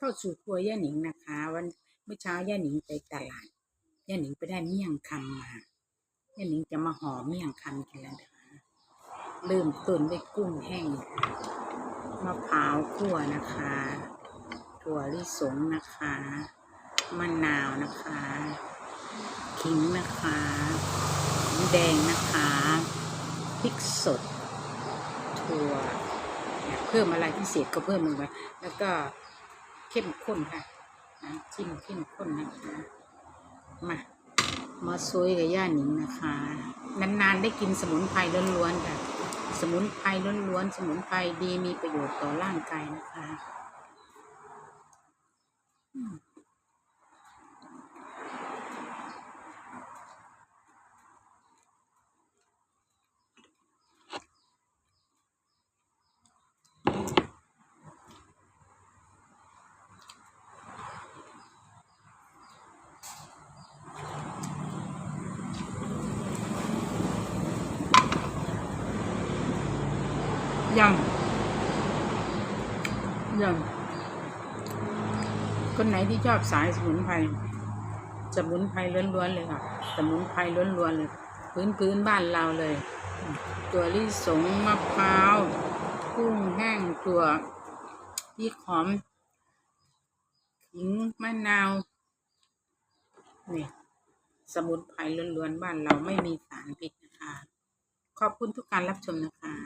เข้าสู่ครัวย่าหนิงนะคะ วันเมื่อเช้าย่าหนิงไปตลาดย่าหนิงไปได้เมี่ยงคำมาย่าหนิงจะมาห่อเมี่ยงคำกันแล้วนะคะเริ่มต้นด้วยกุ้งแห้งมะพร้าวคั่วนะคะถั่วลิสงนะคะมะนาวนะคะขิงนะคะน้ำแดงนะคะพริกสดถั่วเพิ่มอะไรพิเศษก็เพิ่มลงไปแล้วก็ เข้มข้นค่ะน้ำจิ้มเข้มข้นนะคะ มามาซวยกับย่าหนิงนะคะ นานๆได้กินสมุนไพรล้วนๆค่ะ สมุนไพรล้วนๆสมุนไพรดีมีประโยชน์ต่อร่างกายนะคะ ยำยำคนไหนที่ชอบสายสมุนไพรสมุนไพรล้วนๆเลยค่ะ สมุนไพรล้วนๆเลยพื้นพื้นบ้านเราเลย ตัวลิสงมะพร้าวกุ้งแห้งตัวพริกหอมขิงมะนาวนี่สมุนไพรล้วนๆบ้านเราไม่มีสารพิษนะคะ ขอบคุณทุกการรับชมนะคะ